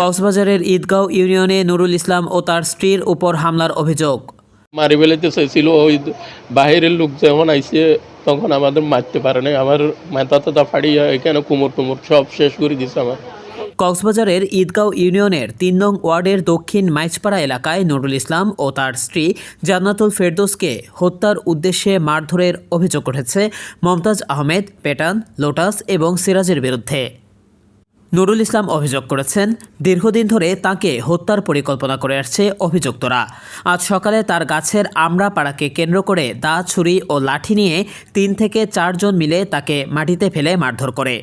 কক্সবাজারের ঈদগাঁও ইউনিয়নে নুরুল ইসলাম ও তার স্ত্রীর উপর হামলার অভিযোগ। মারি বেলাতে চাইছিল ওই বাহিরের লোক যেমন আইসে তখন আমাদের মারতে পারে নাই। আমার মাথা টাথা ফাড়িয়া এখানে কুমোর টুমোর সব শেষ করে দিছে আমার। কক্সবাজারের ঈদগাঁও ইউনিয়নের তিন নং ওয়ার্ডের দক্ষিণ মাইচপাড়া এলাকায় নুরুল ইসলাম ও তার স্ত্রী জান্নাতুল ফেরদোসকে হত্যার উদ্দেশ্যে মারধরের অভিযোগ উঠেছে মমতাজ আহমেদ, পেটান, লোটাস এবং সিরাজের বিরুদ্ধে। নুরুল ইসলাম অভিযোগ করেছেন, দীর্ঘদিন ধরে তাকে হত্যার পরিকল্পনা করে আসছে অভিযুক্তরা। আজ সকালে তার গাছের আমড়া পাড়াকে কেন্দ্র করে দা, ছুরি ও লাঠি নিয়ে তিন থেকে চারজন মিলে তাকে মাটিতে ফেলে মারধর করে।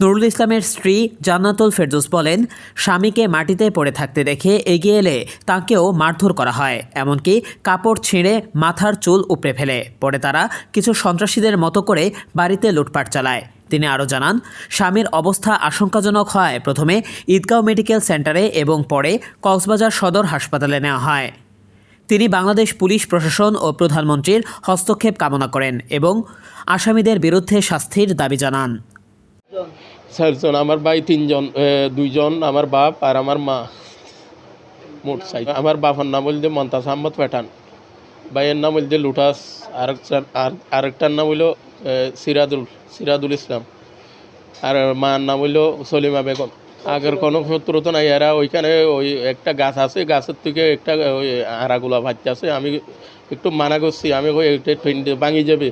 নুরুল ইসলামের স্ত্রী জান্নাতুল ফেরদৌস বলেন, স্বামীকে মাটিতে পড়ে থাকতে দেখে এগিয়ে এলে তাকেও মারধর করা হয়, এমনকি কাপড় ছিঁড়ে মাথার চুল উপড়ে ফেলে। পরে তারা কিছু সন্ত্রাসীদের মতো করে বাড়িতে লুটপাট চালায়। তিনি আরও জানান, স্বামীর অবস্থা আশঙ্কাজনক হয় প্রথমে ঈদগাঁও মেডিকেল সেন্টারে এবং পরে কক্সবাজার সদর হাসপাতালে নেওয়া হয়। তিনি বাংলাদেশ পুলিশ প্রশাসন ও প্রধানমন্ত্রীর হস্তক্ষেপ কামনা করেন এবং আসামিদের বিরুদ্ধে শাস্তির দাবি জানান। চারজন, আমার ভাই তিনজন দুইজন, আমার বাপ আর আমার মা। মোট সাইজ আমার বাবার নাম বলতে মন্তাজ আহমদ পেঠান ভাইয়ের নাম বলতে লুটাস আরেকটার আর আরেকটার নাম হইল সিরাদুল সিরাদুল ইসলাম। আর মার নাম হইল সলিমা বেগম। আগের কোনো শত্রু তো নাই। এরা ওইখানে ওই একটা গাছ আছে, গাছের থেকে একটা, ওই আড়াগুলা ভাজতে আছে আমি একটু মানা করছি, আমি ওই এটা ঠেন- ভাঙি যাবে।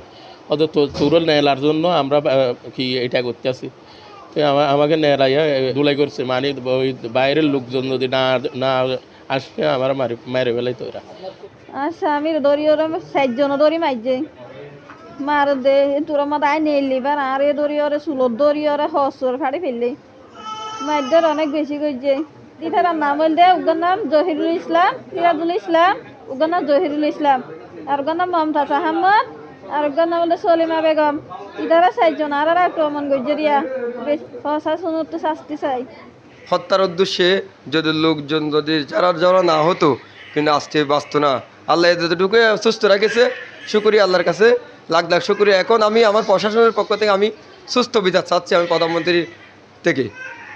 অত তুরল নেলার জন্য আমরা কি এটা করতে আছি আমাকে নেড়াইয়া দুলাই করছে মানে ওই বাইরের লোকজন যদি না না আসে, আমার মারি, মারে ফেলাই তো এরা আর স্বামীর দড়ি ওরা চারজন দড়ি মারছে মার দে, তোর মত আই নেলি বার, আর এ দড়ি ওরে চুলোর দড়ি ওরে হসর ফাড়ি ফেললি। মারদের অনেক বেশি করছে ইতার নাম দে, উগার নাম জহিরুল ইসলাম, সিরাজুল ইসলাম, উগার নাম জহিরুল ইসলাম, আর উগার নাম মমতাজ আহমদ সলিমা বেগম। চারজন, আর আর আক্রমণ করছে রিয়া বেশ তো শাস্তি চাই। হত্যার উদ্দেশ্যে যদি লোকজন যদি যারা যারা না হতো, কিন্তু আজকে বাঁচতো না। আল্লাহ যতটুকু সুস্থ রাখেছে। শুক্রিয়া আল্লাহর কাছে। লাখ লাখ শুক্রিয়া। এখন আমি আমার প্রশাসনের পক্ষ থেকে আমি সুস্থ বিধান চাচ্ছি আমি প্রধানমন্ত্রীর থেকে।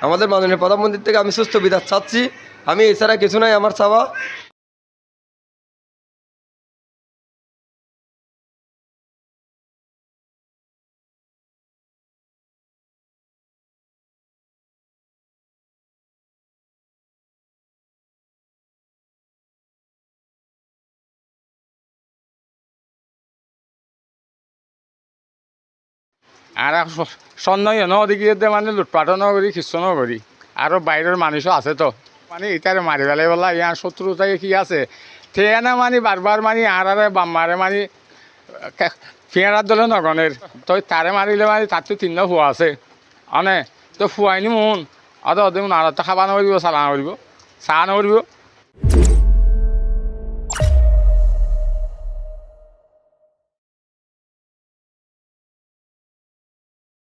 আমাদের মাননীয় প্রধানমন্ত্রীর থেকে আমি সুস্থ বিধান চাচ্ছি। আমি এছাড়া কিছু নাই আমার চাওয়া। আর সন্ন্যয় ন মানে লুটপাটো নকৰি কিছু নকৰি আৰু বাহিৰৰ মানুহো আছে তো। মানে ইতাৰে মাৰি পেলাই পেলাই ইয়াৰ শত্ৰুতাই কি আছে? থিয়ানা মানে বাৰবাৰ মানি আৰাৰে বাম্মাৰে মানি ফিয়াৰাৰ দলে নগণের তই তাৰে মাৰিলে মানে তাততো তিনিটা হোৱা আছে। অনে তই ফুৱাইনি মোন অত অদে আৰু খাবা নকৰিব চালা নকৰিব চাহ নকৰিব